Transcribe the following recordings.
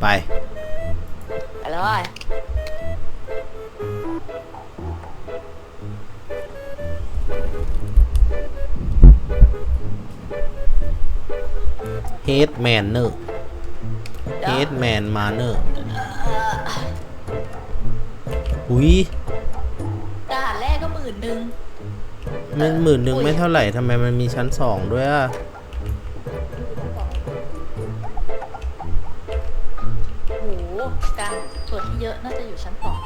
ไป ไปเลยเฮดแมนเนอร์เฮดแมนมาเนอร์อุ้ยด่านแรกก็หมื่นหนึ่งมันหมื่นหนึ่งไม่เท่าไหร่ทำไมมันมีชั้นสองด้วยอะ ส่วนที่เยอะน่าจะอยู่ชั้นสอง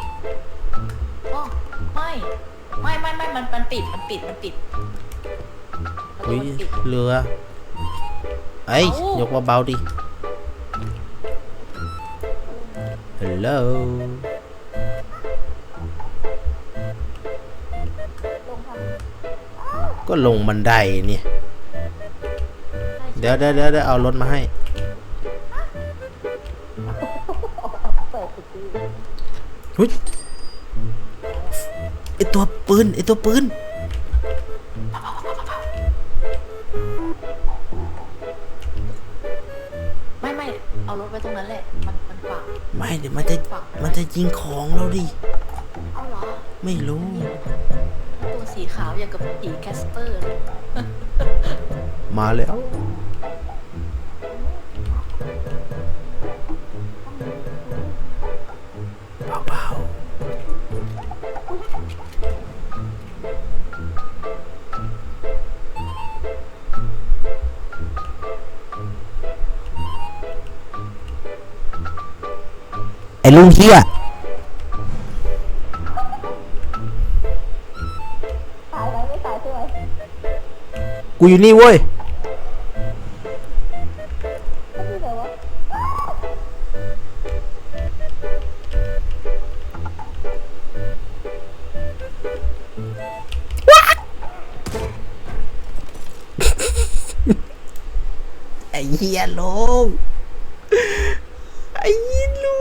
อ๋อไม่ ไม่ไม่ไม่มันมันปิดมันปิดมันปิดประตูอุ้ยมันปิด เรือไอ้ยเอ้าย ยกเบาๆดิฮัลโหลก็ลงบันไดเนี่ยเดี๋ยวเดี๋ยวเดี๋ยวเดี๋ยวเอารถมาให้ หุ้ยไอตัวปืนไอตัวปืนไม่ไม่เอารถไว้ตรงนั้นแหละ มันมันขวางไม่เดี๋ยวมันจะมันจะยิงของเราดิเอาเหรอไม่รู้ตัวสีขาวอย่างกับผีแคสเปอร์เลยมาแล้ว ไอ้ลุงเฮียตายไหมไม่ตายใช่ไหมกูอยู่นี่เว้ยไม่มีเลยวะไอ้เฮียลุงไอ้เฮียลุง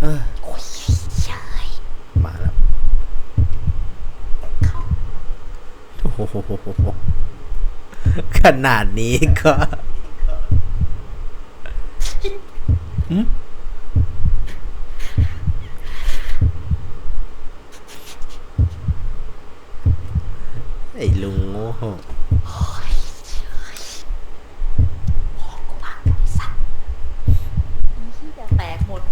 เออมาแล้ว โอ้โห ขนาดนี้ก็หึไอ้ลุงโง่ ที่จะแตกหมด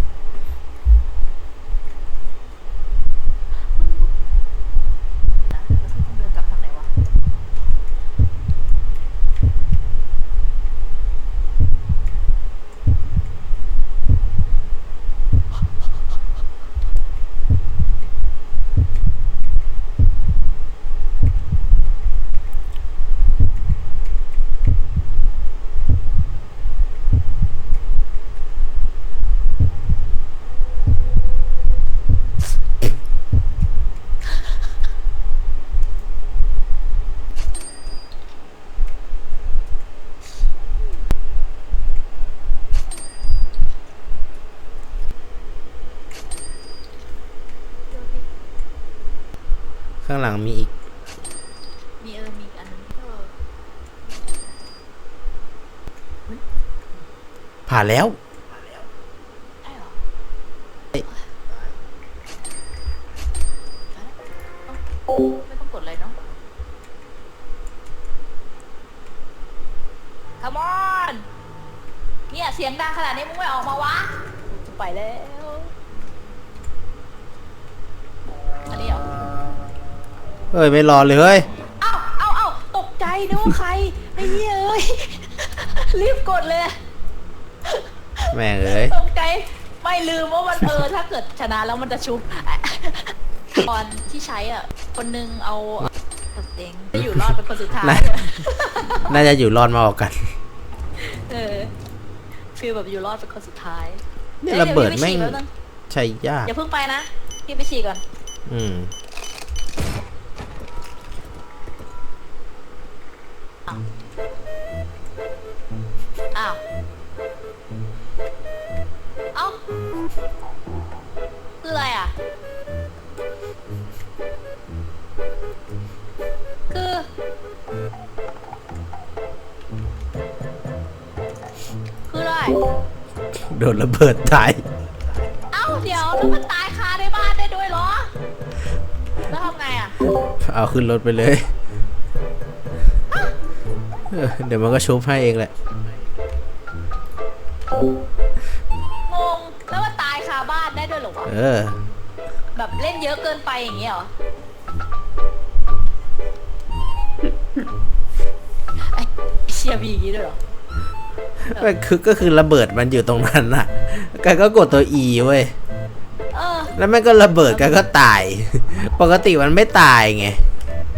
นะแล้วพี่ต้องเดินกลับทางไหนวะ ข้าง หลังมีอีก มีเออมีอีกอันนึงก็ผ่านแล้ว อ้ยไม่รอเลยเฮ้ยเอ้าเอ้าเอ้าตกใจนึกว่าใครไอ้เหี้ยเอ้ย รีบกดเลย แม่งเอ้ยตกใจไม่ลืมว่ามันเออถ้าเกิดชนะแล้วมันจะชุบตอนที่ใช้อะ คนนึงเอาตัดเองจะอยู่รอดเป็นคนสุดท้ายน่าน่าจะอยู่รอดมากกว่ากัน เออฟีลแบบอยู่รอดเป็นคนสุดท้ายเนี่ยอ้ยระเบิดยวพี่แม่ง ไปฉี่ป๊บนึงใช่ยากอย่าเพิ่งไปนะพี่ไปฉี่ก่อน อืม อ้าวเอ้าคืออะไรอะ คือ คืออะไร โดนระเบิดตาย เอ้าเดี๋ยวแล้วมันตายคาในบ้านได้ด้วยเหรอ แล้วทำไงอะ เอาขึ้นรถไปเลย เออเดี๋ยวมันก็ชุบให้เองแหละ งงแล้วมันตายคาบ้านได้ด้วยเหรอวะเออ แบบเล่นเยอะเกินไปอย่างเงี้ยเหรอไอ้เชียบีอย่างงี้ด้วยเหรอมันคือก็คือระเบิดมันอยู่ตรงนั้นน่ะแกก็กดตัว E เว้ย เออ แล้วแม่งก็ระเบิดแกก็ตาย ปกติมันไม่ตายไง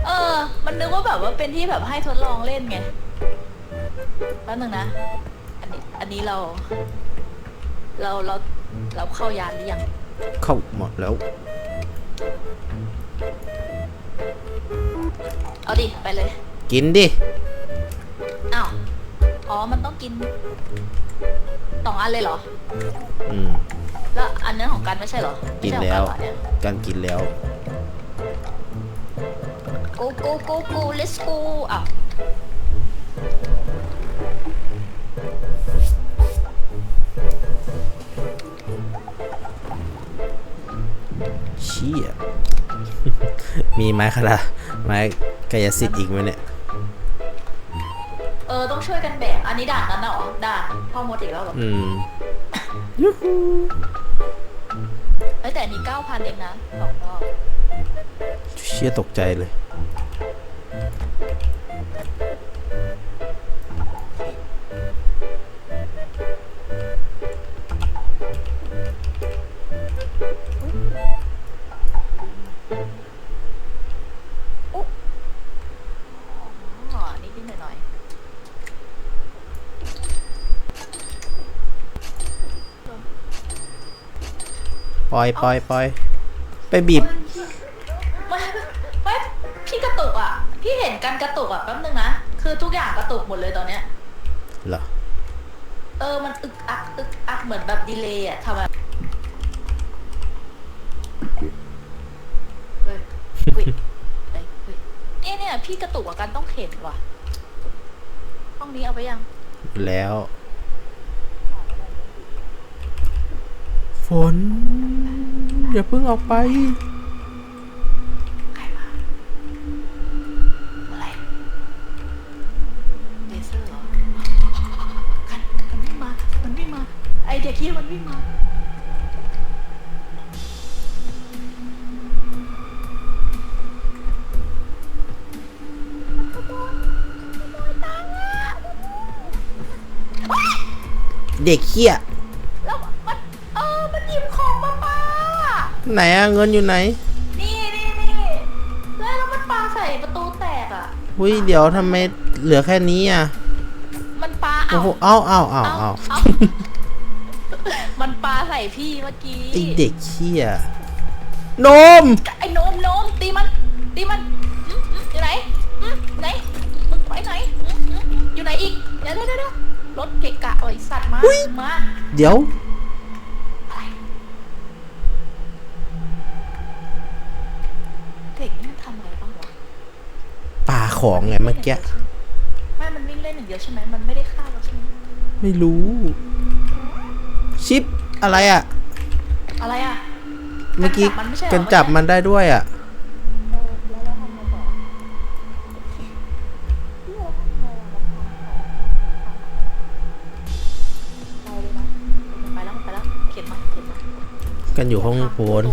เออ มันนึกว่าแบบว่าเป็นที่แบบให้ทดลองเล่นไง แป๊บนึงนะ อันนี้ อันนี้เรา เรา เรา เราเข้ายานหรือยัง เข้าหมดแล้ว เอาดิ ไปเลย กินดิ อ้าว อ๋อ มันต้องกินสองอันเลยเหรอ อืม แล้วอันนั้นของกันไม่ใช่เหรอกินไม่ใช่แล้วของกันเหรอเนี่ย การกินแล้ว go go go go let's go อ้าวเชี่ยมีไม้คาราไม้กายสิทธิ์อีกไหมเนี่ย เออ ต้องช่วยกันแบก อันนี้ด่านนั้นน่ะเหรอ ด่านพ่อมดอีกแล้วเหรอ อืมเฮ้ยแต่อันนี้เก้าพันเองนะสองรอบเชี่ยตกใจเลย ปล่อยปล่อยปล่อยไปบีบไม่ไม่พี่กระตุกอะ พี่เห็นกันกระตุกอะแป๊บนึงนะ คือทุกอย่างกระตุกหมดเลยตอนเนี้ยเหรอ เออ มันอึกอักอึกอักเหมือนแบบดีเลย์อะทำแบบเฮ้ยเฮ้ยเฮ้ยเฮ้ยเนี่ยเนี่ยพี่กระตุกอะกันต้องเข็นว่ะ ห้องนี้เอาไปยัง แล้ว ฝน อย่าเพิ่งออกไป ใครมาอะไรเลเซอร์เหรอกันมันวิ่งมา มันวิ่งมา ไอเด็กเฮียมันวิ่งมาเด็กเขี้ย ไหนอะเงินอยู่ไหน นี่นี่นี่แล้วแล้วมันปาใส่ประตูแตกอะหุ้ยเดี๋ยวทำไมเหลือแค่นี้อะมันปาโอ้เอาโหเอ้าเอ้าเอ้าเอาเอ้าเอามันปาใส่พี่เมื่อกี้ ไอเด็กเขี้ยนม ไอ้โนมโนมตีมันตีมันอืมอืมอยู่ไหนอืมไหนมึงไปไหนอืมอืมอืมอยู่ไหนอีกเดี๋ยวเดี๋ยวเดี๋ยวรถเกะกะไอ้สัตว์มามาเดี๋ยว อะไรเด็กนี่มันทำอะไรบ้างวะ ป่า ของไงเมื่อกี้ไม่มันวิ่งเล่นอย่างเดียวใช่ไหมมันไม่ได้ฆ่าเราใช่ไหมไม่รู้ ชิปอะไรอะ อะไรอะเมื่อกี้มันไม่ใช่เหรอกันจับมันได้ด้วยอะเออแล้วเราทำไงต่อพี่เราทำไงอะมันทำของทำไปเลยนะมันไปแล้วมันไปแล้วเขียนมาเขียนมากันอยู่ข้างบน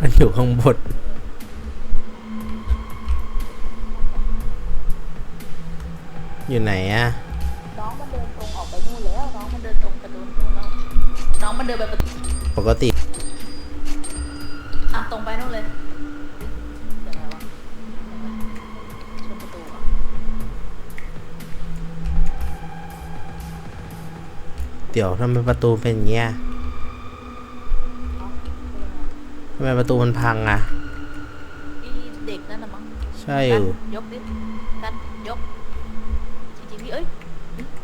กันอยู่ข้างบน อยู่ไหนอะน้องมันเดินตรงออกไปนู่นแล้ว น้องมันเดินตรงกระโดนตรงแล้วน้องมันเดินไปประตูปกติอะตรงไปนู่นเลยเสียงอะไรวะเสียงอะไรชนประตูเหรอเดี๋ยวทำไมประตูเป็นอย่างเงี้ยทำไมประตูมันพังอะอีเด็กนั่นน่ะมั้งใช่กัอนยู่ยกดิกันยก จริงๆพี่เอ้ย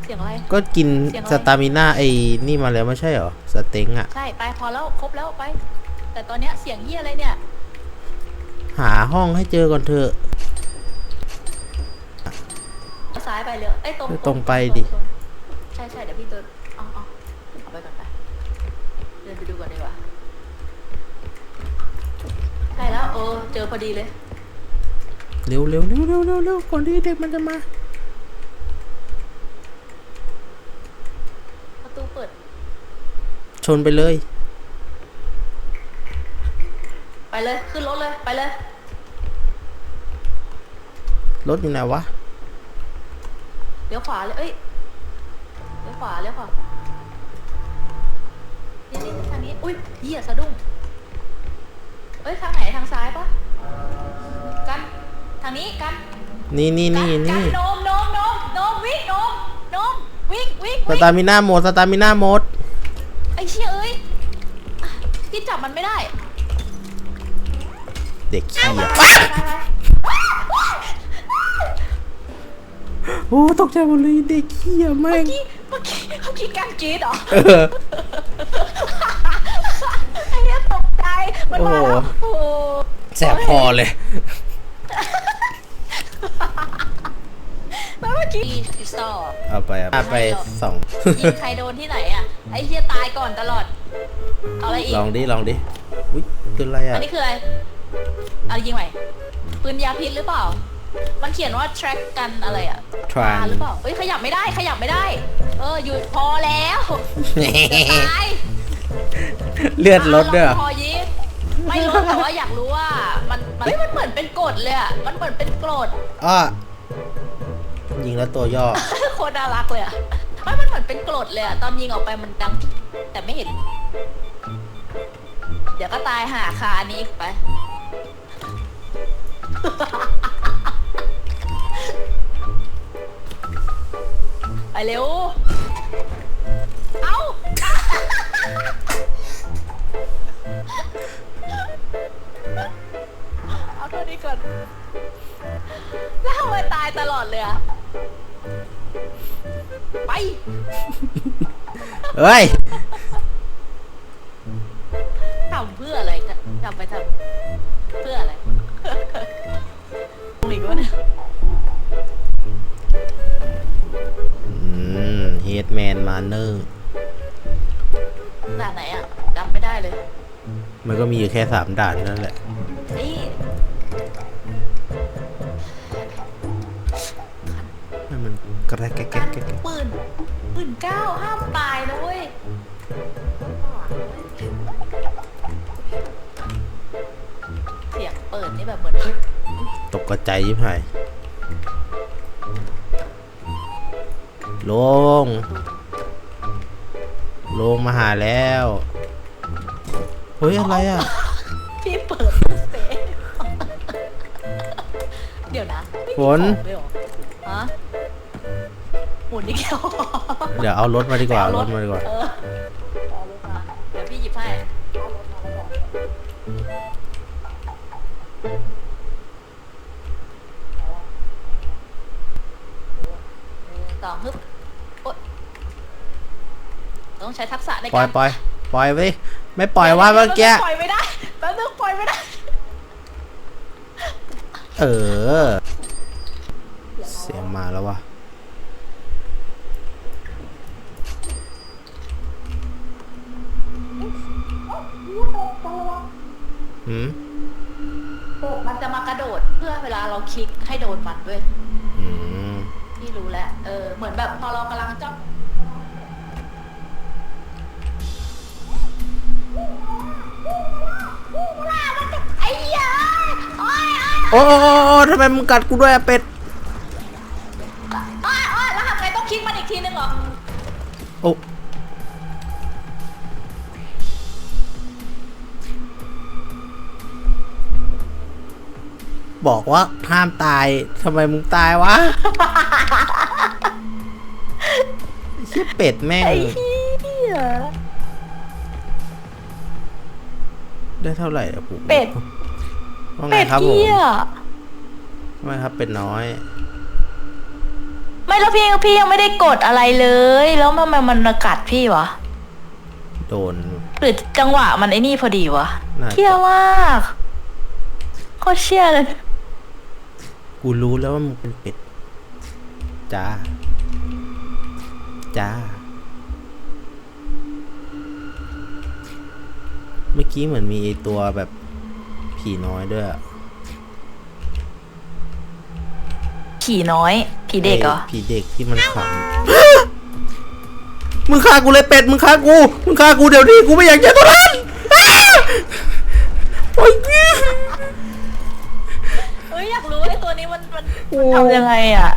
เสียงอะไร ก็กินเสียงอะไร สตามิน่าไอ้นี่มาแล้วไม่ใช่เหรอ สเต็งอะใช่ไปพอแล้วครบแล้วไป แต่ตอนเนี้ยเสียงเหี้ยอะไรเนี่ย หาห้องให้เจอก่อนเถอะ ซ้ายไปเลยไอ้ยตรงตรงไปดิ ตรงใช่ใช่เดี๋ยวพี่ตัวเอาเอาเอาไปก่อนไปเดินไปดูก่อนดีกว่าใกล้แล้วเออเจอพอดีเลย เร็วเร็วเร็วเร็วเร็วเร็วก่อนที่เด็กมันจะมา ประตูเปิด ชนไปเลย ไปเลย ขึ้นรถเลย ไปเลย รถอยู่ไหนวะ เลี้ยวขวาเลย เอ้ย เลี้ยวขวา เลี้ยวขวานี่นี่ทางนี้ อุ้ยเหี้ยสะดุ้ง เอ้ย ทางไหน ทางซ้ายปะกัน ทางนี้กัน นี่นี่กันี่กันี่โนมโนมโนมโนมวิ่งโนมโนมวิ่งวิ่งสวิ่งตามิน่าโหมดสตามิน่าโหมด จับมันไม่ได้เด็กขี้ไปอะไปไปไปโอ้ตกใจหมดเลยเด็กขี้อะแม่เมื่องกี้เมื่อกี้เมื่อกี้การกรีดเหรอ เออ ไอ้เนี้ยตกใจ มันมาแล้วโอ้โอ้โหแสบคอเลย แล้วเมื่อกี้คริสตัลเอาไปเอาไปสอง ยิงใครโดนที่ไหนอะ ไอ้เหี้ยตายก่อนตลอด เอาอะไรอีก ลองดิ ลองดิ อุ้ยคืออะไรอัอะ นนี้คืออะไรเอายิงใหม่ปืนยาพิษหรือเปล่า มันเขียนว่า track กันอะไรอะทรานหรือเปล่าเอ้ยขยับไม่ได้ขยับไม่ได้ เออหยุดพอแล้วจะตายเลือดลดด้วยเหรอ พอยิงไม่ลดแต่ว่าอยากรู้ว่า มันมันเฮ้ยมันเหมือนเป็นกฎเลยอะมันเหมือนเป็นกรดอ้อยิงแล้วตัวย่อ โคตรน่ารักเลยอะไม่มันเหมือนเป็นกรดเลยอะ ตอนยิงออกไปมันดัง แต่ไม่เห็น เดี๋ยวก็ตายหาคาอันนี้อีกไป ไปเร็ว เอา เอาตัวนี้ก่อน แล้วทำไมตายตลอดเลยอะไป เฮ้ย เนอร์ด่านไหนอะจำไม่ได้เลยมันก็มีอยู่แค่สามด่านนั่นแหละ นี่ให้มันกระแกะแกะการแกะแกะปืนปืนเก้าห้ามตายนะเว้ยเสียงเปิดนี่แบบเหมือนตกกระใจยิบหายลง ลงมาหาแล้วเฮ้ยอะไรอะพี่เปิดตู้เซฟเดี๋ยวนะไม่มีฝนของเลยเหรอฮะหมุนนี่แก้วเดี๋ยวเอารถมาดีกว่าเอารถมาดีกว่า เออ ต้องใช้ทักษะในปล่อกายรปล่อยปล่อยไปดิไม่ปล่อยว่าเมื่อกี้ปล่อยไม่ได้แป๊บนึงปล่อยไม่ได้เออ เสียงมาแล้ววะหืมมันจะมากระโดดเพื่อเวลาเราคลิกให้โดนมันด้วยอืมพี่รู้แล้วเออเหมือนแบบพอเรากำลังจ้อง โอ้โอ้โอ้โอ้ทำไมมึงกัดกูด้วยอะเป็ดโอ้ยโอ้ยแล้วทำไงต้องคลิกมันอีกทีนึงเหรอ โอ้ บอกว่าห้ามตายทำไมมึงตายวะไอ้เชี่ยเป็ดแม่ง ไอ้เหี้ย ได้เท่าไหร่อะผมเป็ด ว่าไงเป็ดครับผมเหี้ยว่าไงครับเป็ดน้อย ไม่แล้วพี่พี่ยังไม่ได้กดอะไรเลย แล้วทำไมมันมากัดพี่วะโดน หรือจังหวะมันไอ้นี่พอดีวะน่าจะเชี่ยมากโคตรเชี่ยเลย กูรู้แล้วว่ามึงเป็นเป็ดจ้าจ้าเมื่อกี้เหมือนมีไอตัวแบบ ผีน้อยด้วยอะผีน้อย ผีเด็กเหรอ ไผีเด็กที่มันขำมึงฆ่ากูเลยเป็ดมึงฆ่ากูมึงฆ่ากูเดี๋ยวนี้กูไม่อยากเจอตัวนั้นอ้าโอ๊ยเฮ้ย อยากรู้ไอ้ตัวนี้มันมันมันทำยังไงอะ